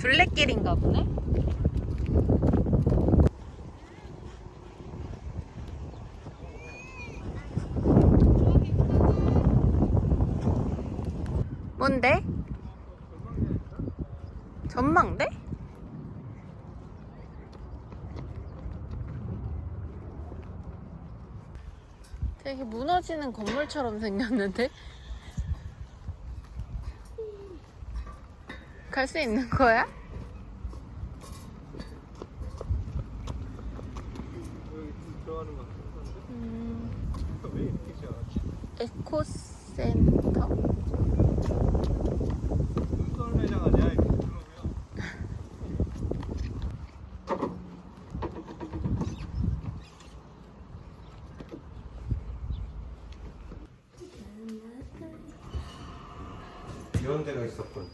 둘레길인가 보네? 뭔데? 전망대? 되게 무너지는 건물처럼 생겼는데? 갈 수 있는 거야? 음? 에코센터? 이런 데가 있었군.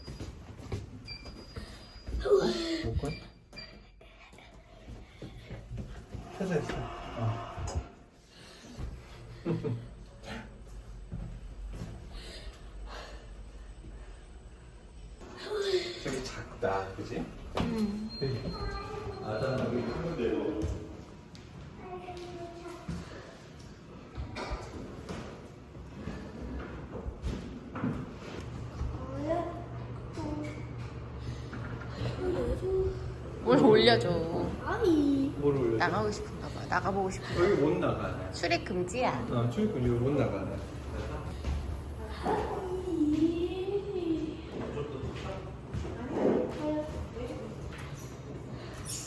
볼까? 찾아있어. 어. 되게 작다, 그지? 음. 아담하게 큰 데로. 뭘 올려줘. 뭘 올려? 나가고 싶은가 봐. 나가보고 싶어. 여기 못 나가네. 출입 금지야. 아, 출입금 여기 못 나가네.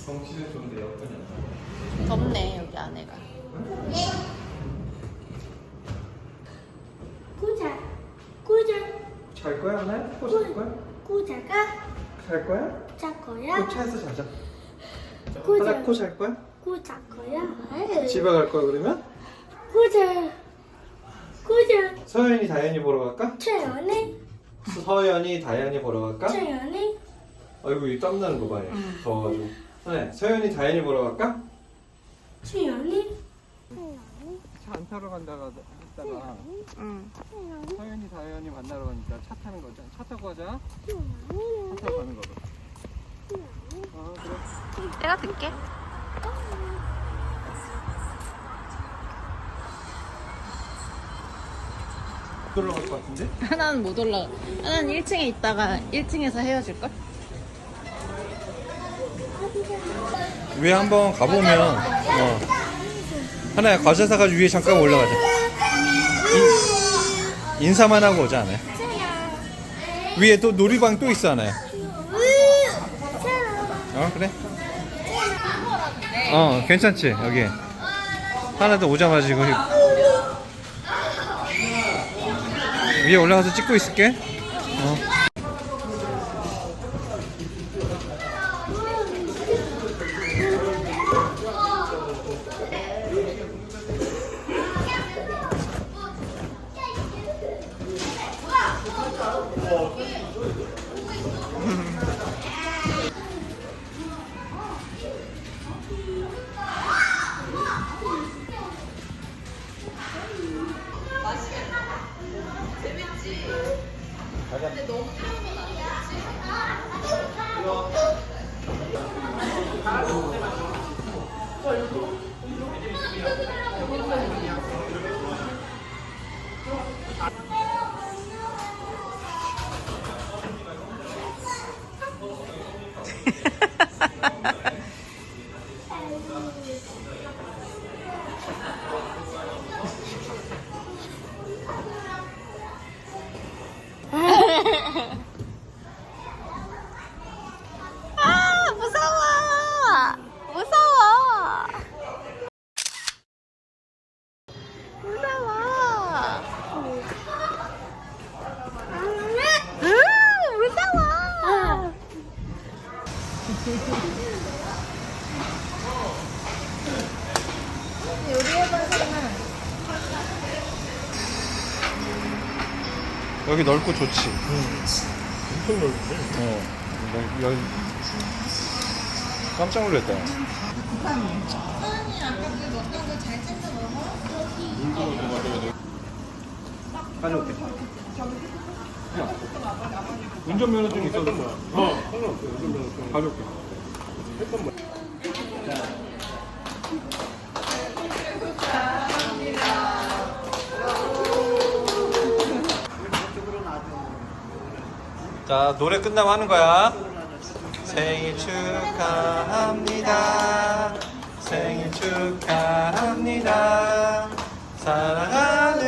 정치는 좋은데요, 그냥. 덥네, 여기 안에가. 구자, 구자, 잘 거야, 하나? 또잘 거야? 구자가 잘 거야? 자 거야, 또 차에서 자자. 구자. 하나 코잘 거야? 구자 거야. 집에 갈 거야 그러면? 구자, 구자, 서연이 다현이 보러 갈까? 최연이, 서연이 다현이 보러 갈까? 최연이, 아이고 이 땀나는 거 봐요. 응. 더워가지고. 네, 서연이 다현이 보러 갈까? 최연이, 차안 타러 간다가 했다가 응. 서연이 다현이 만나러 가니까 차 타는 거잖아. 차 타고 가자. 차 타고 가는 거로. 아 그래. 내가 듣게. 들어갈 것 같은데? 하나는 못 올라가. 하나는 1층에 있다가 1층에서 헤어질걸? 위에 한번 가보면 어. 하나야 과자 사가지고 위에 잠깐 올라가자. 인, 인사만 하고 오자 하나야. 위에 또 놀이방 또 있어 하나야. 어 그래? 어 괜찮지 여기. 하나도 오자마자 이거 위에 올라가서 찍고 있을게. 어. 여기 넓고 좋지. 엄청 넓은데? 어. 여- 여기 깜짝 놀랐다. 가져올게. 운전면허증 있어도 어, 상관없어요. 요즘 가져올게. 자 노래 끝나면 하는 거야. 생일 축하합니다. 생일 축하합니다. 사랑하는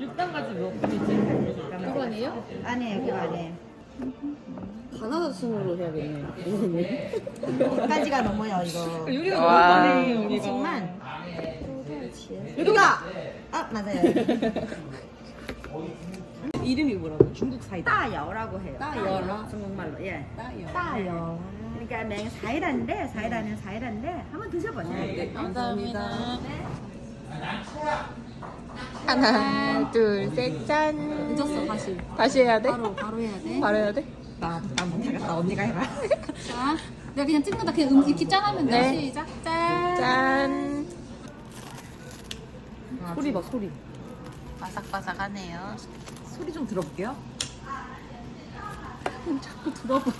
6단까지 몇 분이지? 그거 아니에요? 아니에요, 그거 아니에요. 가나다 순으로 해야겠네. 100가지가 넘어요, 이거. 요리가 와. 너무 많네, 여기가. 정말. 여기가! 아, 맞아요. 이름이 뭐라고? 중국 사이다. 따여라고 해요. 따여라? 중국말로, 예. 따요. 따여. 그러니까 맹 사이다인데, 사이다는 사이다인데, 한번 드셔보세요. 네, 감사합니다. 하나, 둘, 셋, 짠. 늦었어, 다시. 다시 해야 돼? 바로, 바로 해야 돼. 바로 해야 돼? 나, 나 못하겠다. 언니가 해봐. 자, 내가 그냥 찍는다. 그냥 음, 이렇게 짠 하면 돼. 네. 시작. 짠. 짠. 소리 봐, 소리. 바삭바삭하네요. 소리 좀 들어볼게요. 자꾸 들어봐.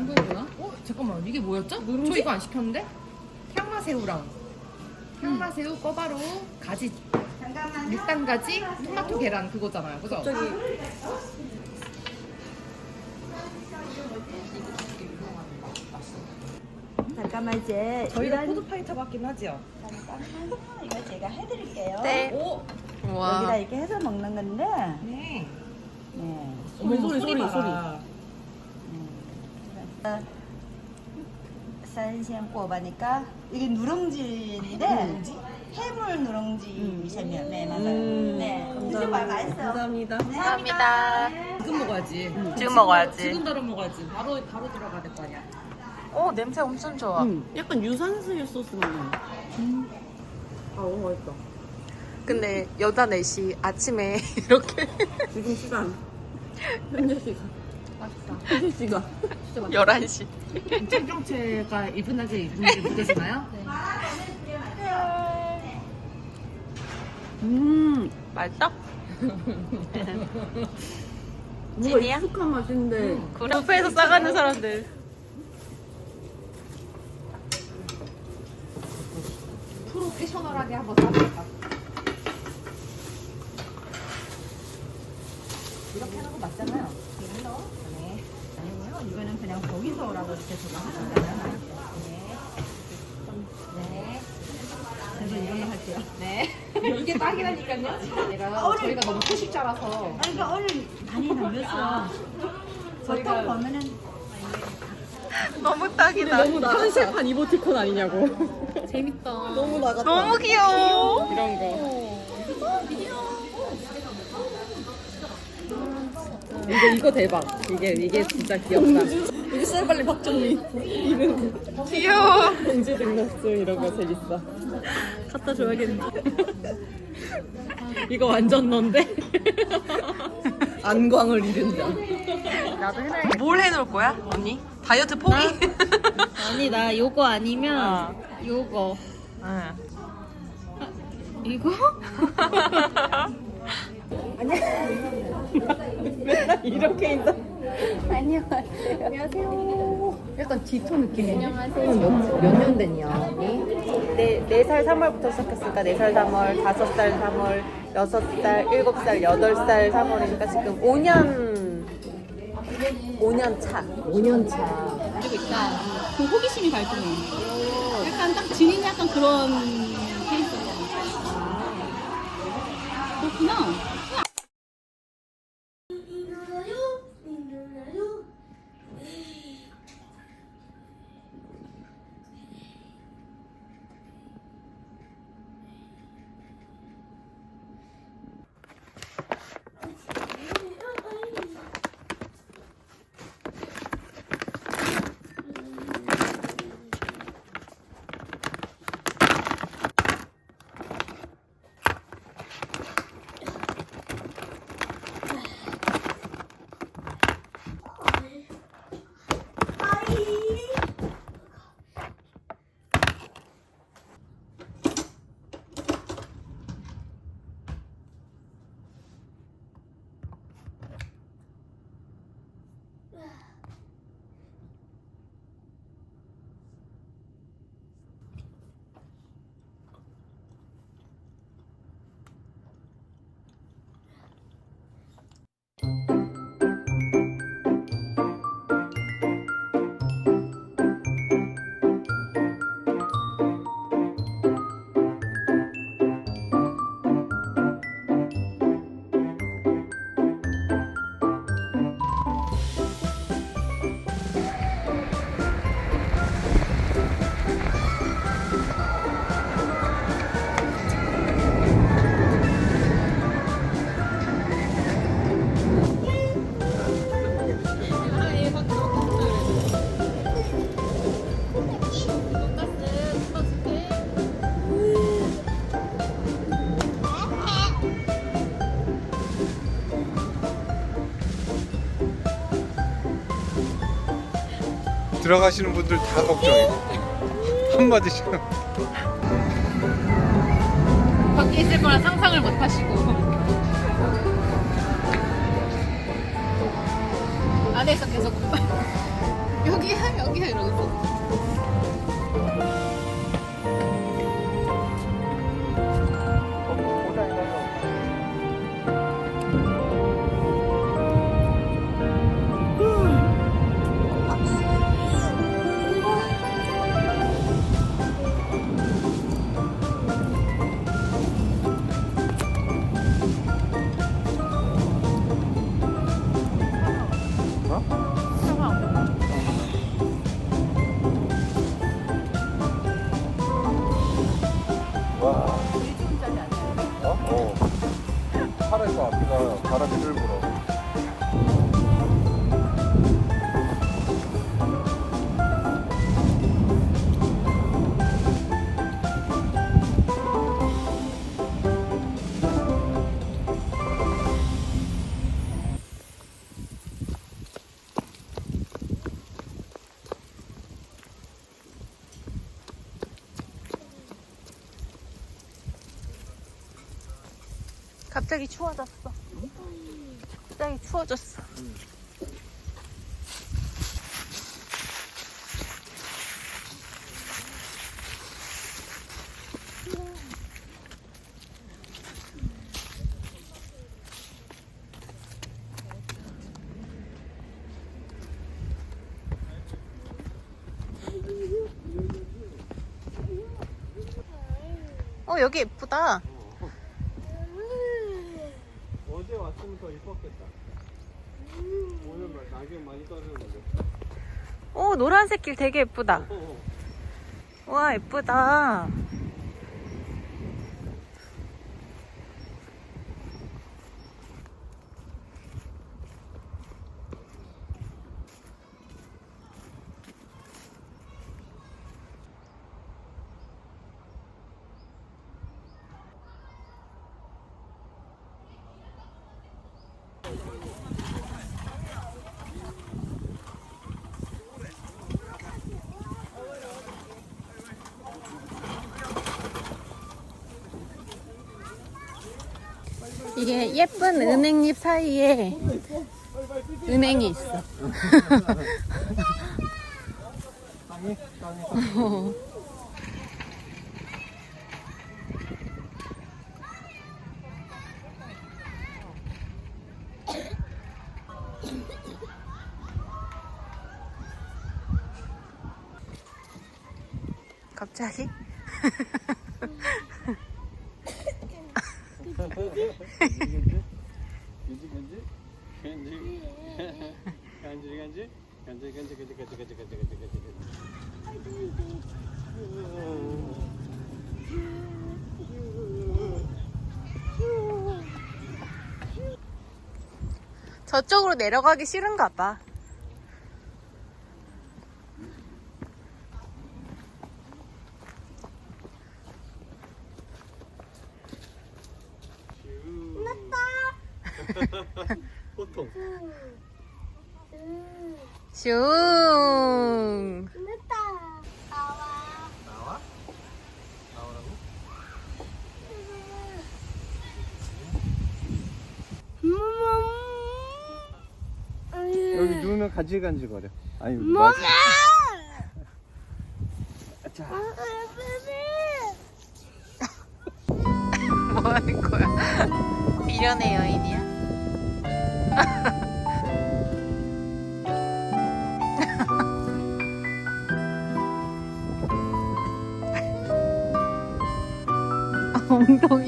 이거 뭐야? 어? 잠깐만 이게 뭐였죠? 저 이거 안 시켰는데? 향마새우랑 향마새우, 꺼바로, 가지, 육단 가지, 토마토 계란 그거잖아요. 그죠? 잠깐만, 이제. 저희가 이런- 푸드파이터 같긴 하죠? 잠깐만요. 이거 제가 해드릴게요. 네. 오! 여기다 와. 이렇게 해서 먹는 건데, 네. 네. 소리, 소리, 소리, 소리. 어, 산시향꼬바니까 이게 누룽지인데 해물 누룽지이시면 네 맞아요. 네 드셔봐요 맛있어요. 감사합니다. 감사합니다. 지금 먹어야지. 지금 먹어야지. 지금 바로 먹어야지. 바로 바로 들어가야 될 거 아니야. 오, 냄새 엄청 좋아. 약간 유산슬 소스 맛나. 아 너무 맛있다. 근데 여자 넷이 아침에 이렇게 지금 시간 현재 시간. 맛있다. 현재 시간. 진짜 맛있다. 11시. 청경채가 이분하게 이분하게 느껴지나요? 네. 음, 맛있어? 찐이야? 익숙한 맛인데. 그래, 뷔페에서 싸가는 사람들. 프로페셔널하게 한번 싸볼까? 이렇게 하는 거 맞잖아요. 이거 넣어. 네. 아니고요. 이거는 그냥 거기서라고 이렇게 저거 하는 거잖아요. 네. 네. 그래서 이런 거 할게요. 네. 이게 딱이라니까요. 얘가 저희가 너무 소식자라서 아니, 그러니까 오늘 많이 남겼어. 보통 보면은 너무 딱이다. 너무 컨셉한 이모티콘 아니냐고. 재밌다. 너무 나갔다. 너무 귀여워. 이런 거. 이거 이거 대박. 이게 이게 진짜 귀엽다. 이게 쌀 빨리 박정민 이름 귀여워. 공지 등록증 이런 거 재밌어. 갖다 줘야겠네. 이거 완전 넌데. 안광을 잃은다. 나도 해놔야겠다. 뭘 해놓을 거야, 언니? 다이어트 포기? 아니, 나 요거 아니면 요거. 아, 이거? 이렇게 인사. 안녕하세요. 안녕하세요. 약간 디토 느낌이네. 안녕하세요. 몇, 몇년 됐냐? 네, 4살 3월부터 시작했으니까 4살 3월, 5살 3월, 6살, 7살, 8살 3월이니까 지금 5년, 5년 차. 5년 차. 가지고 있다. 그 호기심이 발동해. 약간 딱 지닌 약간 그런 같아. 그렇구나. 들어가시는 분들 다 걱정해. 한마디씩. 밖에 있을 거라 상상을 못 하시고. 안에서 계속 여기야, 여기야 이러면 추워졌어. 갑자기 추워졌어. 어 여기 예쁘다. 어제 왔으면 더 이뻤겠다. 오늘 막 낙엽 많이 떨어졌는데. 오 노란색 길 되게 예쁘다. 와 예쁘다. 이게 예쁜 은행잎 사이에 은행이 있어. 저쪽으로 내려가기 싫은가 봐. 보통 슝. 늦다. 나와. 나와? 나오라고? 여기 누우면 간질간질거려. 아니 뭐가? 자, 뭐 하는 거야? 미련의 여인이야? 엉덩이